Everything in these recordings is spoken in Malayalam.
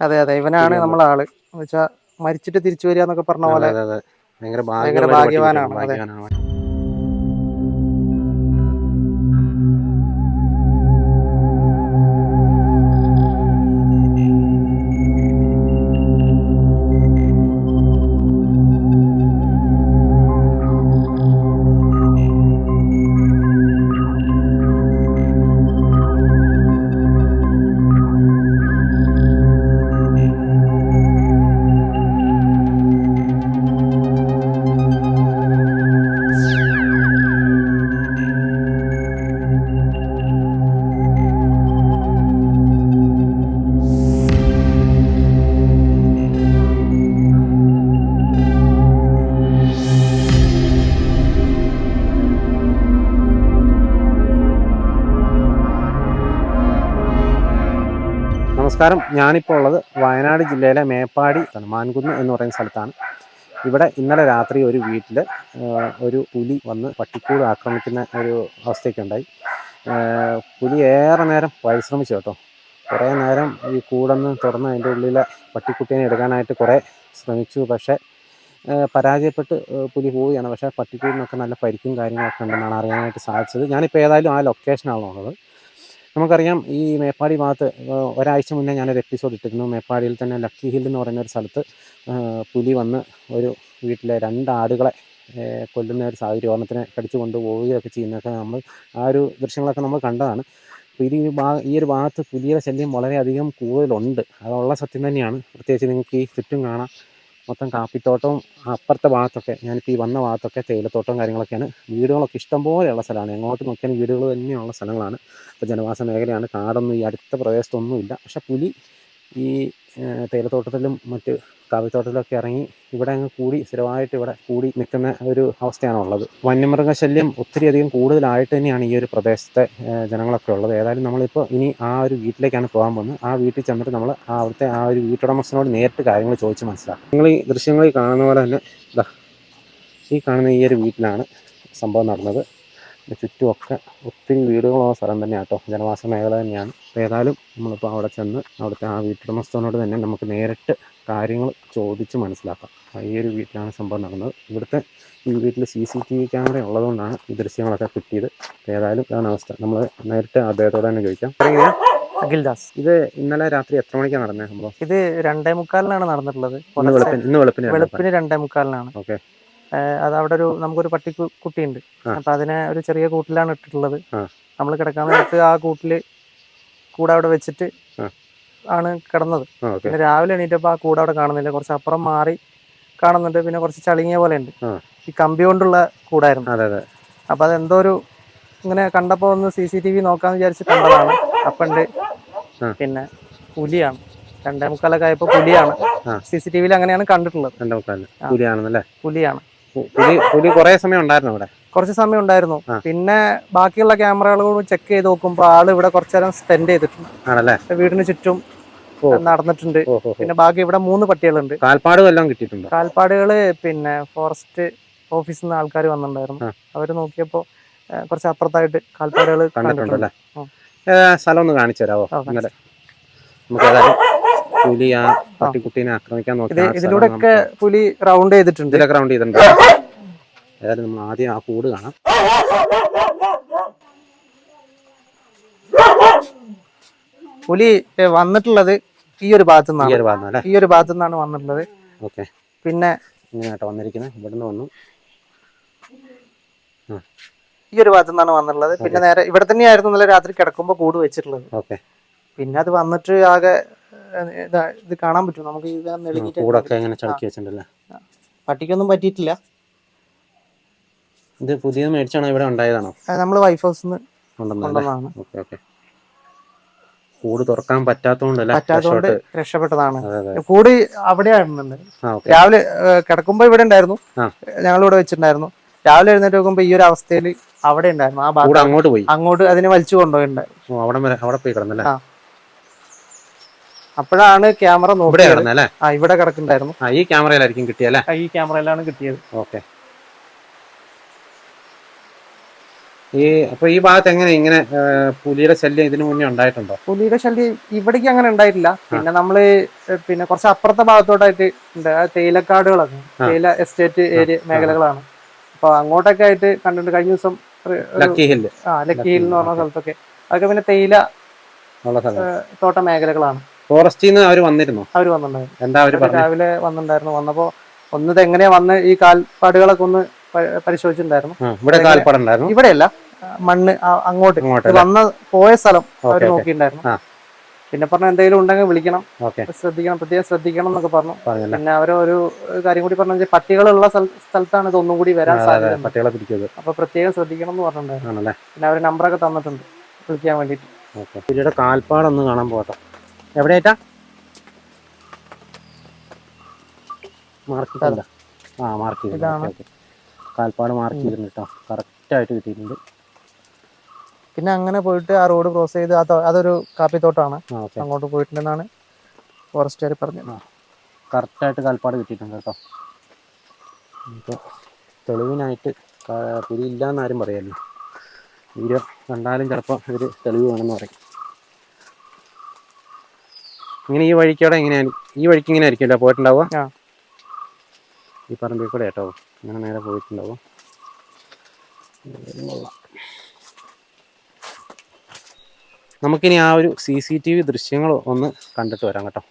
അതെ അതെ. ഇവനാണ് നമ്മളെ ആൾ. വെച്ചാ മരിച്ചിട്ട് തിരിച്ചു വരിക എന്നൊക്കെ പറഞ്ഞ പോലെ ഭയങ്കര ഭാഗ്യവാനാണ്. അതെ. ഭാഗ്യവാനാണ്, നമസ്കാരം. ഞാനിപ്പോൾ ഉള്ളത് വയനാട് ജില്ലയിലെ മേപ്പാടി. മാൻകുന്ന് എന്ന് പറയുന്ന സ്ഥലത്താണ്. ഇവിടെ ഇന്നലെ രാത്രി ഒരു വീട്ടിൽ ഒരു പുലി വന്ന് പട്ടിക്കൂട് ആക്രമിക്കുന്ന ഒരു അവസ്ഥയൊക്കെ ഉണ്ടായി. പുലി ഏറെ നേരം പരിശ്രമിച്ചു കേട്ടോ. കുറേ നേരം ഈ കൂടൊന്ന് തുറന്ന് അതിന്റെ ഉള്ളിലെ പട്ടിക്കുട്ടീനെ എടുക്കാനായിട്ട് കുറേ ശ്രമിച്ചു. പക്ഷേ പരാജയപ്പെട്ട് പുലി പോവുകയാണ്. പക്ഷേ പട്ടിക്കൂടിനൊക്കെ നല്ല പരിക്കും കാര്യങ്ങളൊക്കെ ഉണ്ടെന്നാണ് അറിയാനായിട്ട് സാധിച്ചത്. ഞാനിപ്പോൾ ഏതായാലും ആ ലൊക്കേഷനാണ് ഉള്ളത് നമുക്കറിയാം ഈ മേപ്പാടി ഭാഗത്ത് ഒരാഴ്ച മുന്നേ ഞാനൊരു എപ്പിസോഡ് ഇട്ടിരുന്നു. മേപ്പാടിയിൽ തന്നെ ലക്കി ഹിൽ എന്ന് പറയുന്ന ഒരു സ്ഥലത്ത് പുലി വന്ന് ഒരു വീട്ടിലെ രണ്ട് ആടുകളെ കൊല്ലുന്ന ഒരു സാഹചര്യം ഓർണത്തിനെ കടിച്ചു കൊണ്ട് പോവുകയൊക്കെ ചെയ്യുന്നതൊക്കെ നമ്മൾ ആ ഒരു ദൃശ്യങ്ങളൊക്കെ നമ്മൾ കണ്ടതാണ്. അപ്പോൾ ഇത് ഈ ഭാ ഈ ഒരു ഭാഗത്ത് പുലിയുടെ ശല്യം വളരെയധികം കൂടുതലുണ്ട്. അതുള്ള സത്യം തന്നെയാണ്. പ്രത്യേകിച്ച് നിങ്ങൾക്ക് ഈ ചുറ്റും കാണാം. മൊത്തം കാപ്പിത്തോട്ടവും അപ്പുറത്തെ ഭാഗത്തൊക്കെ ഞാനിപ്പോൾ ഈ വന്ന ഭാഗത്തൊക്കെ തേയിലത്തോട്ടവും കാര്യങ്ങളൊക്കെയാണ്. വീടുകളൊക്കെ ഇഷ്ടംപോലെയുള്ള സ്ഥലമാണ്. എങ്ങോട്ട് നോക്കിയാലും വീടുകൾ തന്നെയുള്ള സ്ഥലങ്ങളാണ്. ഇപ്പോൾ ജനവാസ മേഖലയാണ്. കാടൊന്നും ഈ അടുത്ത പ്രദേശത്തൊന്നുമില്ല. പക്ഷേ പുലി ഈ തേയിലത്തോട്ടത്തിലും മറ്റ് കാപ്പിത്തോട്ടത്തിലൊക്കെ ഇറങ്ങി ഇവിടെ അങ്ങ് കൂടി സ്ഥിരമായിട്ട് ഇവിടെ കൂടി നിൽക്കുന്ന ഒരു അവസ്ഥയാണ് ഉള്ളത്. വന്യമൃഗശല്യം ഒത്തിരി അധികം കൂടുതലായിട്ട് തന്നെയാണ് ഈ ഒരു പ്രദേശത്തെ ജനങ്ങളൊക്കെ ഉള്ളത്. ഏതായാലും നമ്മളിപ്പോൾ ഇനി ആ ഒരു വീട്ടിലേക്കാണ് പോകാൻ പോകുന്നത്. ആ വീട്ടിൽ ചെന്നിട്ട് നമ്മൾ ആ അവിടുത്തെ ആ ഒരു വീട്ടുടമസ്ഥനോട് നേരിട്ട് കാര്യങ്ങൾ ചോദിച്ച് മനസ്സിലാക്കും നിങ്ങൾ ഈ ദൃശ്യങ്ങളിൽ കാണുന്ന പോലെ തന്നെ ഈ കാണുന്ന ഈ ഒരു വീട്ടിലാണ് സംഭവം നടന്നത്. ചുറ്റുമൊക്കെ ഒത്തിരി വീടുകളുള്ള സ്ഥലം തന്നെയാണ് കേട്ടോ ജനവാസ മേഖല തന്നെയാണ്. അപ്പോൾ ഏതായാലും നമ്മളിപ്പോൾ അവിടെ ചെന്ന് അവിടുത്തെ ആ വീട്ടുടമസ്ഥനോട് തന്നെ നമുക്ക് നേരിട്ട് കാര്യങ്ങൾ ചോദിച്ച് മനസ്സിലാക്കാം. ഈ ഒരു വീട്ടിലാണ് സംഭവം നടന്നത്. ഇവിടുത്തെ ഈ വീട്ടിൽ C C T V camera ഉള്ളതുകൊണ്ടാണ് ഈ ദൃശ്യങ്ങളൊക്കെ കിട്ടിയത്. ഏതായാലും ഇതാണ് അവസ്ഥ. നമ്മൾ നേരിട്ട് അദ്ദേഹത്തോട് തന്നെ ചോദിക്കാം. അഖിൽദാസ്. ഇത് ഇന്നലെ രാത്രി എത്ര മണിക്കാണ് നടന്നത് സംഭവം? ഇത് രണ്ടേ മുക്കാലിനാണ് നടന്നിട്ടുള്ളത്. ഇന്ന് വെളുപ്പിന് രണ്ടേ മുക്കാലിനാണ്. ഓക്കെ. അത് അവിടെ ഒരു നമുക്കൊരു പട്ടി കുട്ടിയുണ്ട്. അപ്പൊ അതിനെ ഒരു ചെറിയ കൂട്ടിലാണ് ഇട്ടിട്ടുള്ളത്. നമ്മൾ കിടക്കാൻ നേരത്ത് ആ കൂട്ടിൽ കൂടെ അവിടെ വെച്ചിട്ട് ആണ് കിടന്നത്. പിന്നെ രാവിലെ എണീറ്റപ്പോ ആ കൂടെ അവിടെ കാണുന്നില്ല. കുറച്ച് അപ്പുറം മാറി കാണുന്നുണ്ട്. പിന്നെ കുറച്ച് ചളിങ്ങിയ പോലെ ഉണ്ട് ഈ കമ്പി കൊണ്ടുള്ള കൂടായിരുന്നു. അപ്പൊ അതെന്തോ ഒരു ഇങ്ങനെ കണ്ടപ്പോ ഒന്ന് സി സി ടി വി നോക്കാന്ന് വിചാരിച്ച് കണ്ടതാണ്. അപ്പണ്ട് പിന്നെ പുലിയാണ്. രണ്ടേ മുക്കാലൊക്കെ ആയപ്പോ പുലിയാണ്. സി സി ടി വിയിൽ അങ്ങനെയാണ് കണ്ടിട്ടുള്ളത്. പുലിയാണ്. പുലി പുലി കുറേ സമയം ഉണ്ടായിരുന്നു ഇവിടെ കുറച്ച് സമയം ഉണ്ടായിരുന്നു. പിന്നെ ബാക്കിയുള്ള ക്യാമറകൾ ചെക്ക് ചെയ്ത് നോക്കുമ്പോൾ ആൾ ഇവിടെ കുറച്ചു നേരം സ്പെൻഡ് ചെയ്തിട്ടുണ്ട്. ആണല്ലേ? വീടിന് ചുറ്റും നടന്നിട്ടുണ്ട്. പിന്നെ ബാക്കി ഇവിടെ മൂന്ന് പട്ടികളുണ്ട്. കാൽപ്പാടുകളെല്ലാം കിട്ടിയിട്ടുണ്ട്? കാൽപ്പാടുകൾ പിന്നെ ഫോറസ്റ്റ് ഓഫീസിൽ നിന്ന് ആൾക്കാർ വന്നിട്ടുണ്ടായിരുന്നു. അവർ നോക്കിയപ്പോ കുറച്ച് അപ്പുറത്തായിട്ട് കാൽപ്പാടുകൾ കണ്ടിട്ടുണ്ട്. കണ്ടിട്ടുണ്ടല്ലേ സ്ഥലം ഒന്ന് കാണിച്ചു തരാമോ നമുക്ക് ഏതായാലും പുലി ആ പട്ടിക്കുട്ടീനെ ആക്രമിക്കാൻ നോക്കി ഇത് ഇതിലൂടെ ഒക്കെ പുലി റൗണ്ട് ചെയ്തിട്ടുണ്ട്. ഇതിലൊക്കെ റൗണ്ട് ചെയ്തിട്ടുണ്ട്. ഏതായാലും നമ്മൾ ആദ്യം ആ കൂട് കാണാം. പുലി വന്നിട്ടുള്ളത് ഈ ഒരു ഭാഗത്തു ഈ നിന്നാണ് ഒരു ഈ ഒരു ഭാഗത്തു നിന്നാണ് വന്നിട്ടുള്ളത്. ഓക്കെ. പിന്നെ ഇങ്ങനെയാട്ടോ വന്നിരിക്കുന്നത് ഇവിടുന്ന് വന്നു. ഈ ഒരു ഭാഗത്തു നിന്നാണ് വന്നിട്ടുള്ളത്. പിന്നെ നേരെ ഇവിടെ തന്നെയായിരുന്നു ഇന്നലെ രാത്രി കിടക്കുമ്പോൾ കൂട് വെച്ചിട്ടുള്ളത്. ഓക്കെ. പിന്നെ അത് വന്നിട്ട് ആകെ ഇതാ ഇത് കാണാൻ പറ്റും നമുക്ക് ഇത് കൂടൊക്കെ ഇങ്ങനെ ചടക്കി വെച്ചിട്ടുണ്ടല്ലേ? പട്ടിക്കൊന്നും പറ്റിയിട്ടില്ല. ഇത് പുതിയ മേടിച്ചാണോ? ഇവിടെ ഉണ്ടായതാണോ? നമ്മൾ വൈഫ് ഹൗസിൽ നിന്ന് ഉണ്ടെന്നല്ലേ കൊണ്ടുവന്നതാണ്. Okay okay. കൂട് തുറക്കാൻ പറ്റാത്തോണ്ടല്ലേ പറ്റാത്തതുകൊണ്ട് രക്ഷപ്പെട്ട്. രക്ഷപ്പെട്ടതാണ്. അതെ അതെ. കൂടി അവിടെ ആയിരുന്നുണ്ട്. ആ ഓക്കെ. രാവിലെ ഏഹ്, കിടക്കുമ്പോ ഇവിടെ ഉണ്ടായിരുന്നു. ആ. ഞങ്ങൾ ഇവിടെ വെച്ചിട്ടുണ്ടായിരുന്നു. രാവിലെ എഴുന്നേറ്റ് നോക്കുമ്പോ ഈ ഒരു അവസ്ഥയിൽ അവിടെ ഉണ്ടായിരുന്നു. ആ ഭാഗം അങ്ങോട്ട് പോയി? അങ്ങോട്ട് അതിനെ വലിച്ചു കൊണ്ടുപോയിണ്ടായിരുന്നു ഓ അവിടെ വരെ അവിടെ പോയി കിടന്നല്ലേ? ആ. അപ്പോഴാണ് ക്യാമറ നോക്കിയത്. ആ ഇവിടെ കിടക്കുന്നുണ്ടായിരുന്നു. ഈ ക്യാമറയിലായിരിക്കും കിട്ടിയല്ലേ ഈ ക്യാമറയിലാണ് കിട്ടിയത്. ഓക്കെ. ഈ അപ്പൊ ഈ ഭാഗത്ത് എങ്ങനെ ഇങ്ങനെ പുലിയുടെ ശല്യം ഇതിനു മുന്നേ ഉണ്ടായിട്ടുണ്ടോ? പുലിയുടെ ശല്യം ഇവിടേക്ക് അങ്ങനെ ഉണ്ടായിട്ടില്ല. പിന്നെ നമ്മൾ പിന്നെ കുറച്ച് അപ്പുറത്തെ ഭാഗത്തോട്ടായിട്ട് ഉണ്ട്. ആ തേയിലക്കാടുകളൊക്കെ. തേയില എസ്റ്റേറ്റ് ഏരിയ മേഖലകളാണ്. അപ്പൊ അങ്ങോട്ടൊക്കെ ആയിട്ട് കണ്ടിട്ട് കഴിഞ്ഞ ദിവസം ലക്കി ഹിൽ. ആ ലക്കി ഹിൽ എന്ന് പറഞ്ഞ സ്ഥലത്തൊക്കെ. അതൊക്കെ പിന്നെ തേയില തോട്ട മേഖലകളാണ് ഫോറസ്റ്റിൽ നിന്ന് അവർ വന്നിരുന്നു? അവർ വന്നിട്ടുണ്ടായിരുന്നു. എന്താ അവർ അവർ രാവിലെ വന്നിട്ടുണ്ടായിരുന്നു. വന്നപ്പോ ഒന്ന് എങ്ങനെയാ വന്ന് ഈ കാൽപ്പാടുകളൊക്കെ ഒന്ന് പരിശോധിച്ചിട്ടുണ്ടായിരുന്നു. ഇവിടെ കാൽപ്പാടുണ്ടായിരുന്നു? ഇവിടെയല്ല. മണ്ണ് അങ്ങോട്ട്. ഇങ്ങോട്ട് വന്ന് പോയ സ്ഥലം അവർ നോക്കിയിട്ടുണ്ടായിരുന്നു. പിന്നെ പറഞ്ഞു എന്തെങ്കിലും ഉണ്ടെങ്കിൽ വിളിക്കണം. ശ്രദ്ധിക്കണം പ്രത്യേകം ശ്രദ്ധിക്കണം എന്നൊക്കെ പറഞ്ഞു. പിന്നെ അവർ ഒരു കാര്യം കൂടി പറഞ്ഞു പട്ടികളുള്ള സ്ഥലത്താണ് ഇത് ഒന്നും കൂടി വരാൻ സാധ്യത അപ്പൊ പ്രത്യേകം ശ്രദ്ധിക്കണം എന്ന് പറഞ്ഞിട്ടുണ്ടായിരുന്നു. പിന്നെ അവർ നമ്പറൊക്കെ തന്നിട്ടുണ്ട് വിളിക്കാൻ വേണ്ടിട്ട് കാൽപ്പാടൊന്ന് കാണാൻ പോകട്ടോ എവിടെയായിട്ടാ മാർക്ക് ആ മാർക്ക് ചെയ്തിട്ടുണ്ട് കാൽപ്പാട് മാർക്ക് ചെയ്തിട്ടുണ്ട് കേട്ടോ കറക്റ്റായിട്ട് കിട്ടിയിട്ടുണ്ട്. പിന്നെ അങ്ങനെ പോയിട്ട് ആ റോഡ് ക്രോസ് ചെയ്ത് അതൊരു കാപ്പിത്തോട്ടാണ്. അങ്ങോട്ട് പോയിട്ടുണ്ടെന്നാണ് ഫോറസ്റ്റുകാർ പറഞ്ഞത്. കറക്റ്റായിട്ട് കാൽപ്പാട് കിട്ടിയിട്ടുണ്ട് കേട്ടോ ഇപ്പോൾ തെളിവിനായിട്ട് പുലിയില്ല ആരും പറയല്ലോ വീഡിയോ കണ്ടാലും ചിലപ്പോൾ ഇവർ തെളിവ് വേണമെന്ന് പറയും. ഇങ്ങനെ ഈ വഴിക്കോടെ എങ്ങനെയാണ് ഈ വഴിക്ക് ഇങ്ങനെ ആയിരിക്കുമല്ലോ പോയിട്ടുണ്ടാവുക. ഈ പറമ്പിൽ കൂടെ കേട്ടോ ഇങ്ങനെ നേരെ പോയിട്ടുണ്ടാവും. നമുക്കിനി ആ ഒരു സി സി ടി വി ദൃശ്യങ്ങൾ ഒന്ന് കണ്ടിട്ട് വരാം കേട്ടോ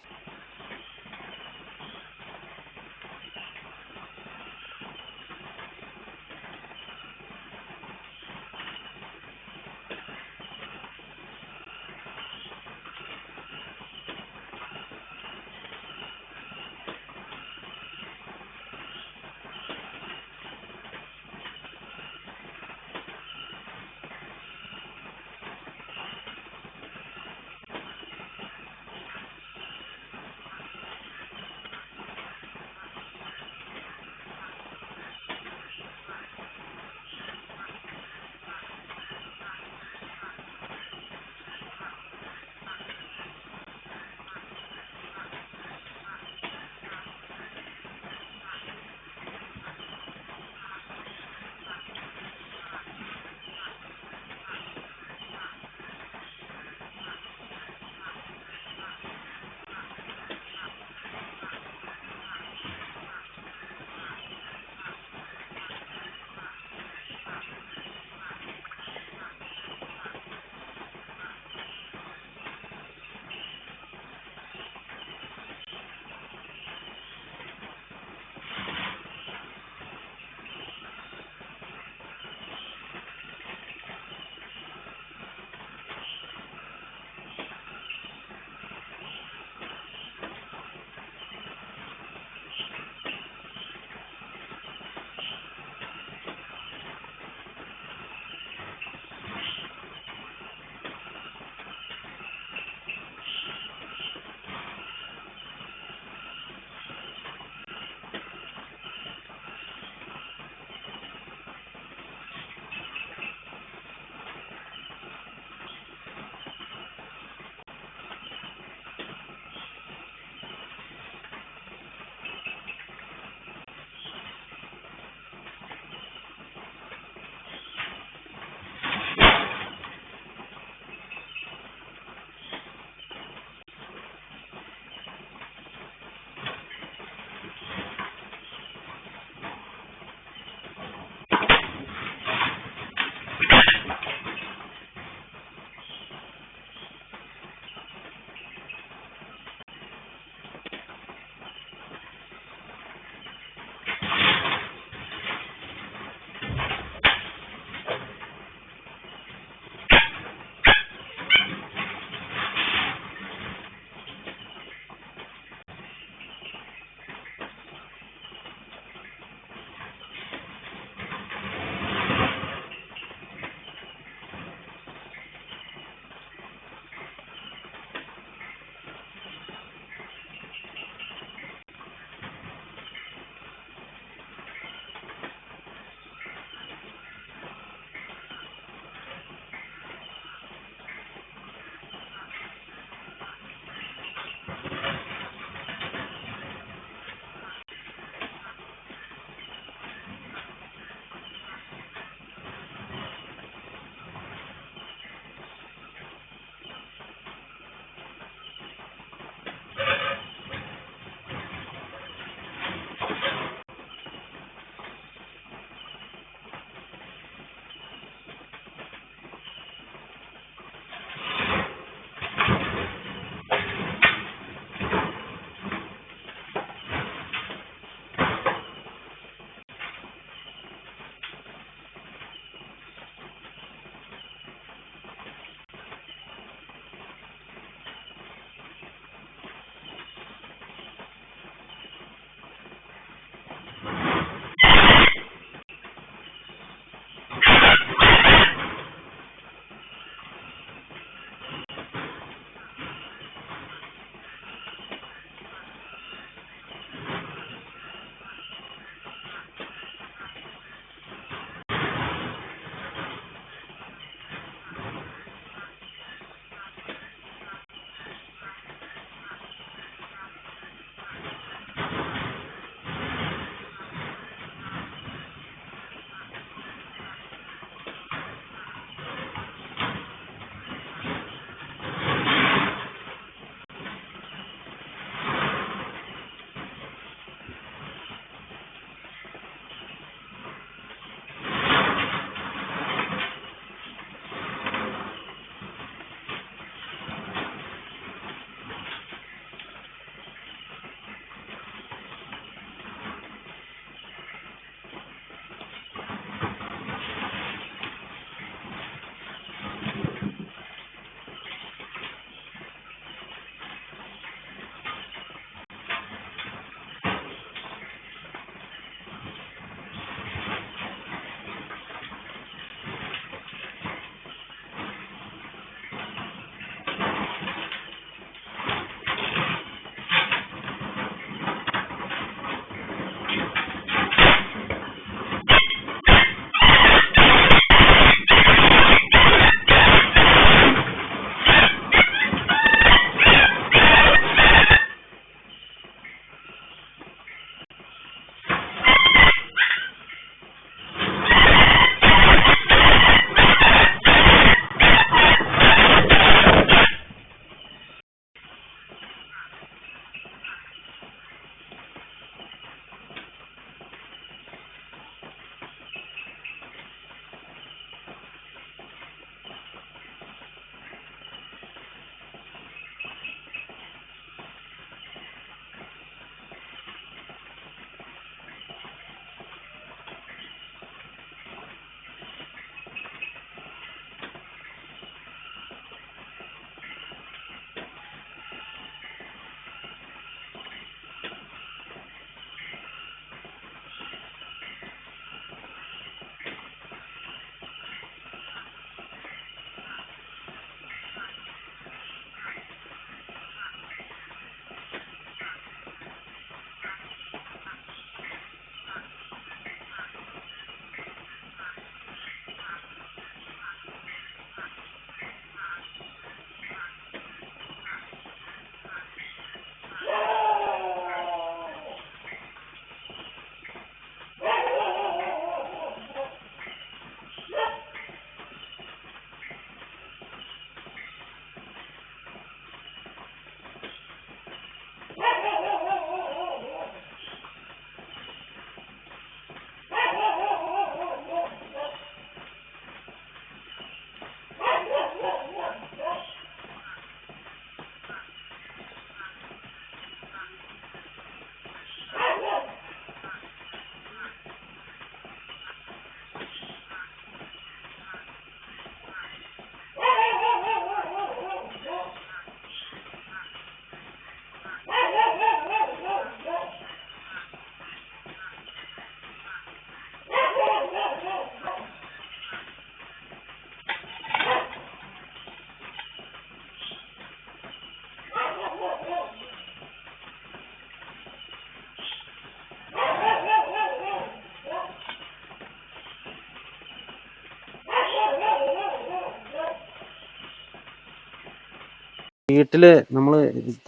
വീട്ടിൽ നമ്മൾ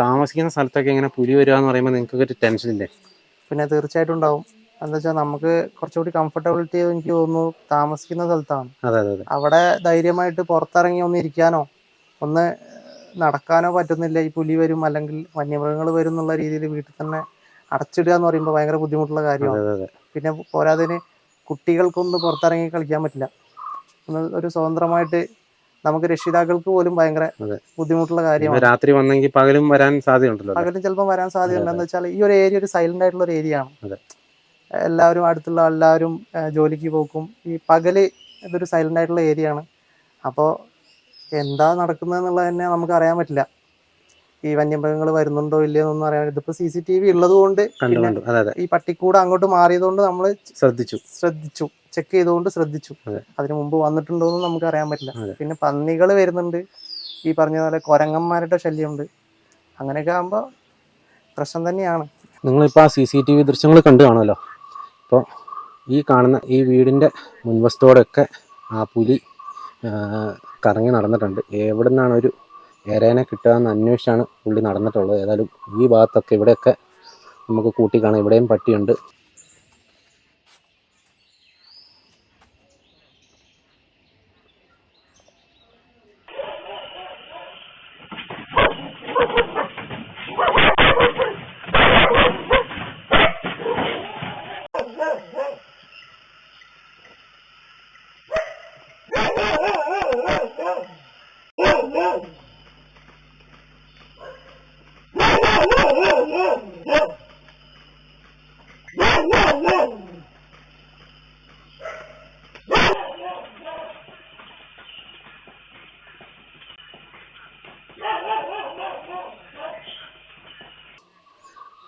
താമസിക്കുന്ന സ്ഥലത്തൊക്കെ ഇങ്ങനെ പുലി വരിക എന്ന് പറയുമ്പോൾ നിങ്ങൾക്ക് ഒരു ടെൻഷൻ ഇല്ലേ? പിന്നെ തീർച്ചയായിട്ടും ഉണ്ടാവും. എന്താ വെച്ചാൽ നമുക്ക് കുറച്ചുകൂടി കംഫർട്ടബിലിറ്റി എനിക്ക് തോന്നുന്നു താമസിക്കുന്ന സ്ഥലത്താണ്. അതെ അതെ അവിടെ ധൈര്യമായിട്ട് പുറത്തിറങ്ങി ഒന്ന് ഇരിക്കാനോ ഒന്ന് നടക്കാനോ പറ്റുന്നില്ല ഈ പുലി വരും അല്ലെങ്കിൽ വന്യമൃഗങ്ങൾ വരും എന്നുള്ള രീതിയിൽ വീട്ടിൽ തന്നെ അടച്ചിടുക എന്ന് പറയുമ്പോൾ ഭയങ്കര ബുദ്ധിമുട്ടുള്ള കാര്യമാണ്. പിന്നെ പോരാതിന് കുട്ടികൾക്കൊന്നും പുറത്തിറങ്ങി കളിക്കാൻ പറ്റില്ല. ഒന്ന് ഒരു സ്വതന്ത്രമായിട്ട് നമുക്ക് രക്ഷിതാക്കൾക്ക് പോലും ഭയങ്കര ബുദ്ധിമുട്ടുള്ള കാര്യമാണ്. രാത്രി വന്നെങ്കിൽ പകലും വരാൻ സാധ്യതയുണ്ടല്ലോ പകലും ചിലപ്പോൾ വരാൻ സാധ്യതയുണ്ട്. എന്ന് വെച്ചാൽ ഈ ഒരു ഏരിയ ഒരു സൈലന്റ് ആയിട്ടുള്ള ഒരു ഏരിയ ആണ്. എല്ലാവരും അടുത്തുള്ള എല്ലാവരും ജോലിക്ക് പോക്കും. ഈ പകൽ ഇതൊരു സൈലന്റ് ആയിട്ടുള്ള ഏരിയ ആണ്. അപ്പോൾ എന്താ നടക്കുന്നത് എന്നുള്ളത് തന്നെ നമുക്ക് അറിയാൻ പറ്റില്ല. ഈ വന്യമൃഗങ്ങൾ വരുന്നുണ്ടോ ഇല്ലയോ എന്നൊന്നും അറിയാൻ ഇതിപ്പോ സി സി ടി വി ഉള്ളത് കൊണ്ട് ഈ പട്ടിക്കൂട് അങ്ങോട്ട് മാറിയതുകൊണ്ട് നമ്മൾ ശ്രദ്ധിച്ചു. ശ്രദ്ധിച്ചു. ചെക്ക് ചെയ്തുകൊണ്ട് ശ്രദ്ധിച്ചു. അതിനു മുമ്പ് വന്നിട്ടുണ്ടോ എന്ന് നമുക്ക് അറിയാൻ പറ്റില്ല പിന്നെ പന്നികൾ വരുന്നുണ്ട്. ഈ പറഞ്ഞ പോലെ കൊരങ്ങന്മാരുടെ ശല്യമുണ്ട്. അങ്ങനെയൊക്കെ ആകുമ്പോൾ പ്രശ്നം തന്നെയാണ്. നിങ്ങളിപ്പോൾ ആ സി സി ടി വി ദൃശ്യങ്ങൾ കണ്ടു കാണുമല്ലോ? അപ്പോൾ ഈ കാണുന്ന ഈ വീടിന്റെ മുൻവശത്തോടെയൊക്കെ ആ പുലി കറങ്ങി നടന്നിട്ടുണ്ട്. എവിടെ നിന്നാണ് ഒരു എരേനെ കിട്ടുക എന്ന് അന്വേഷിച്ചാണ് പുള്ളി നടന്നിട്ടുള്ളത്. ഏതായാലും ഈ ഭാഗത്തൊക്കെ ഇവിടെയൊക്കെ നമുക്ക് കൂട്ടി കാണാം. ഇവിടെയും പട്ടിയുണ്ട്.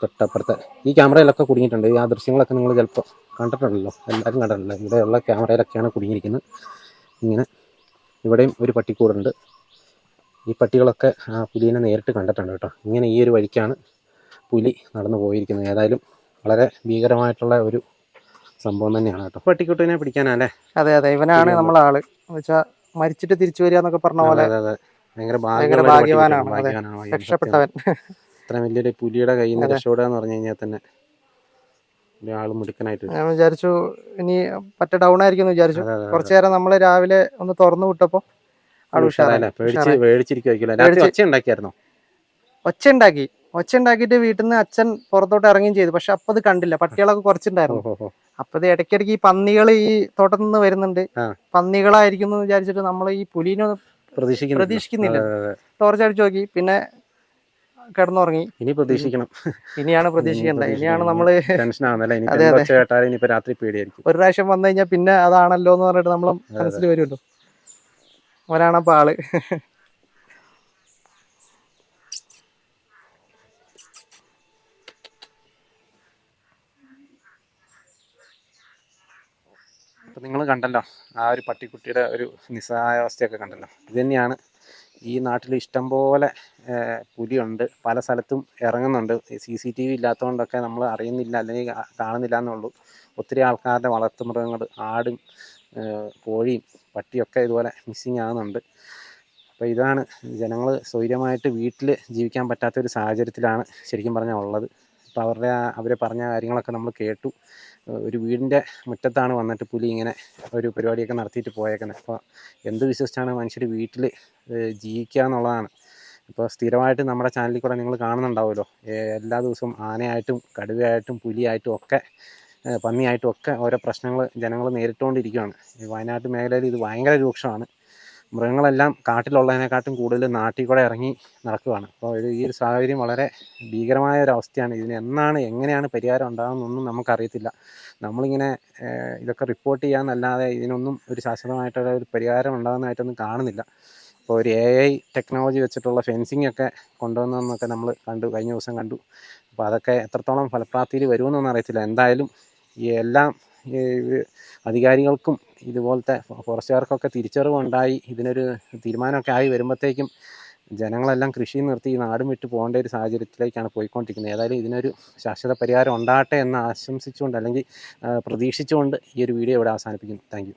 തൊട്ടപ്പുറത്തെ ഈ ക്യാമറയിലൊക്കെ കുടുങ്ങിയിട്ടുണ്ട്. ആ ദൃശ്യങ്ങളൊക്കെ നിങ്ങൾ ചിലപ്പോൾ കണ്ടിട്ടുണ്ടല്ലോ. എല്ലാവരും കണ്ടിട്ടുണ്ടല്ലോ. ഇവിടെയുള്ള ക്യാമറയിലൊക്കെയാണ് കുടുങ്ങിയിരിക്കുന്നത്. ഇങ്ങനെ ഇവിടെയും ഒരു പട്ടിക്കൂടുണ്ട് ഈ പട്ടികളൊക്കെ ആ പുലിനെ നേരിട്ട് കണ്ടിട്ടുണ്ട് കേട്ടോ. ഇങ്ങനെ ഈ ഒരു വഴിക്കാണ് പുലി നടന്നു പോയിരിക്കുന്നത്. ഏതായാലും വളരെ ഭീകരമായിട്ടുള്ള ഒരു സംഭവം തന്നെയാണ് കേട്ടോ. പട്ടിക്കുട്ടിനെ പിടിക്കാനല്ലേ? അതെ അതെ. ഇവനാണ്. നമ്മളെ ആൾ വെച്ചാൽ മരിച്ചിട്ട് തിരിച്ചു വരിക എന്നൊക്കെ പറഞ്ഞ പോലെ അതെ അതെ ഭയങ്കര ഭാഗ്യവാനാണ്. രക്ഷപ്പെട്ടവൻ. ഇത്ര വലിയൊരു പുലിയുടെ കയ്യിൽ നിന്ന് രക്ഷപ്പെടുക എന്ന് പറഞ്ഞു കഴിഞ്ഞാൽ തന്നെ ഒരാൾ മിടുക്കനായിട്ട് ഞാൻ വിചാരിച്ചു ഇനി പറ്റ ഡൗൺ ആയിരിക്കും എന്ന് വിചാരിച്ചു. കുറച്ചു നേരം നമ്മൾ രാവിലെ ഒന്ന് തുറന്നു വിട്ടപ്പോ ഒച്ച ഉണ്ടാക്കി. ഒച്ച ഉണ്ടാക്കിയിട്ട് വീട്ടിൽ നിന്ന് അച്ഛൻ പുറത്തോട്ട് ഇറങ്ങുകയും ചെയ്തു. പക്ഷെ അപ്പൊ അത് കണ്ടില്ല. പട്ടികളൊക്കെ കുറച്ചുണ്ടായിരുന്നു. അപ്പൊ ഇത് ഇടയ്ക്കിടയ്ക്ക് ഈ പന്നികൾ ഈ തോട്ടത്തിൽ നിന്ന് വരുന്നുണ്ട്. പന്നികളായിരിക്കും എന്ന് വിചാരിച്ചിട്ട് നമ്മൾ ഈ പുലിനെ പ്രതീക്ഷിക്കുന്നു പ്രതീക്ഷിക്കുന്നില്ല. ടോർച്ച് അടിച്ചു നോക്കി. പിന്നെ കിടന്നുറങ്ങി. ഇനി പ്രതീക്ഷിക്കണം. ഇനിയാണ് പ്രതീക്ഷിക്കേണ്ടത്. ഇനിയാണ്. നമ്മൾ രാത്രി പേടിയായിരിക്കും. ഒരു പ്രാവശ്യം വന്നു കഴിഞ്ഞാൽ പിന്നെ അതാണല്ലോ എന്ന് പറഞ്ഞിട്ട് നമ്മളെ. മനസ്സിൽ വരുമല്ലോ. ഒരാണപ്പാൾ ആൾ. അപ്പൊ നിങ്ങൾ കണ്ടല്ലോ ആ ഒരു പട്ടിക്കുട്ടിയുടെ ഒരു നിസ്സഹായാവസ്ഥയൊക്കെ കണ്ടല്ലോ. ഇത് തന്നെയാണ് ഈ നാട്ടിൽ ഇഷ്ടംപോലെ പോലെ പുലിയുണ്ട്. പല സ്ഥലത്തും ഇറങ്ങുന്നുണ്ട്. സി സി ടി വി ഇല്ലാത്തതുകൊണ്ടൊക്കെ നമ്മൾ അറിയുന്നില്ല അല്ലെങ്കിൽ കാണുന്നില്ല എന്നുള്ളൂ. ഒത്തിരി ആൾക്കാരുടെ വളർത്തുമൃഗങ്ങൾ ആടും കോഴിയും പട്ടിയൊക്കെ ഇതുപോലെ മിസ്സിങ് ആകുന്നുണ്ട് അപ്പോൾ ഇതാണ് ജനങ്ങൾ സ്വൈര്യമായിട്ട് വീട്ടിൽ ജീവിക്കാൻ പറ്റാത്ത ഒരു സാഹചര്യത്തിലാണ് ശരിക്കും പറഞ്ഞാൽ ഉള്ളത്. അപ്പോൾ അവരുടെ അവരെ പറഞ്ഞ കാര്യങ്ങളൊക്കെ നമ്മൾ കേട്ടു. ഒരു വീടിന്റെ മുറ്റത്താണ് വന്നിട്ട് പുലി ഇങ്ങനെ ഒരു പരിപാടിയൊക്കെ നടത്തിയിട്ട് പോയേക്കുന്നത് അപ്പോൾ എന്ത് വിശ്വസിച്ചാണ് മനുഷ്യർ വീട്ടിൽ ജീവിക്കുക എന്നുള്ളതാണ്. ഇപ്പോൾ സ്ഥിരമായിട്ട് നമ്മുടെ ചാനലിൽ കൂടെ നിങ്ങൾ കാണുന്നുണ്ടാവുമല്ലോ. എല്ലാ ദിവസവും ആനയായിട്ടും കടുവയായിട്ടും പുലിയായിട്ടും ഒക്കെ പന്നിയായിട്ടും ഒക്കെ ഓരോ പ്രശ്നങ്ങൾ ജനങ്ങൾ നേരിട്ടുകൊണ്ടിരിക്കുകയാണ്. വയനാട്ട് മേഖലയിൽ ഇത് ഭയങ്കര രൂക്ഷമാണ്. മൃഗങ്ങളെല്ലാം കാട്ടിലുള്ളതിനെക്കാട്ടും കൂടുതൽ നാട്ടിൽ കൂടെ ഇറങ്ങി നടക്കുകയാണ് അപ്പോൾ ഈ ഒരു സാഹചര്യം വളരെ ഭീകരമായ ഒരു അവസ്ഥയാണ് ഇതിന് എന്നാണ് എങ്ങനെയാണ് പരിഹാരം ഉണ്ടാകുന്നൊന്നും നമുക്കറിയത്തില്ല. നമ്മളിങ്ങനെ ഇതൊക്കെ റിപ്പോർട്ട് ചെയ്യാമെന്നല്ലാതെ ഇതിനൊന്നും ഒരു ശാശ്വതമായിട്ടുള്ള ഒരു പരിഹാരം ഉണ്ടാകുന്നതായിട്ടൊന്നും കാണുന്നില്ല. ഇപ്പോൾ ഒരു എ ഐ ടെക്നോളജി വെച്ചിട്ടുള്ള ഫെൻസിങ് ഒക്കെ കൊണ്ടുവന്നതെന്നൊക്കെ നമ്മൾ കണ്ടു കഴിഞ്ഞ ദിവസം കണ്ടു. അപ്പോൾ അതൊക്കെ എത്രത്തോളം ഫലപ്രാപ്തിയിൽ വരുമെന്നൊന്നും അറിയത്തില്ല. എന്തായാലും ഈ എല്ലാം അധികാരികൾക്കും ഇതുപോലത്തെ ഫോറസ്റ്റുകാർക്കൊക്കെ തിരിച്ചറിവുണ്ടായി ഇതിനൊരു തീരുമാനമൊക്കെ ആയി വരുമ്പോഴത്തേക്കും ജനങ്ങളെല്ലാം കൃഷി നിർത്തി ഈ നാടും വിട്ട് പോകേണ്ട ഒരു സാഹചര്യത്തിലേക്കാണ് പോയിക്കൊണ്ടിരിക്കുന്നത്. ഏതായാലും ഇതിനൊരു ശാശ്വത പരിഹാരം ഉണ്ടാകട്ടെ എന്ന് ആശംസിച്ചുകൊണ്ട് അല്ലെങ്കിൽ പ്രതീക്ഷിച്ചുകൊണ്ട് ഈ ഒരു വീഡിയോ ഇവിടെ അവസാനിപ്പിക്കുന്നു. താങ്ക്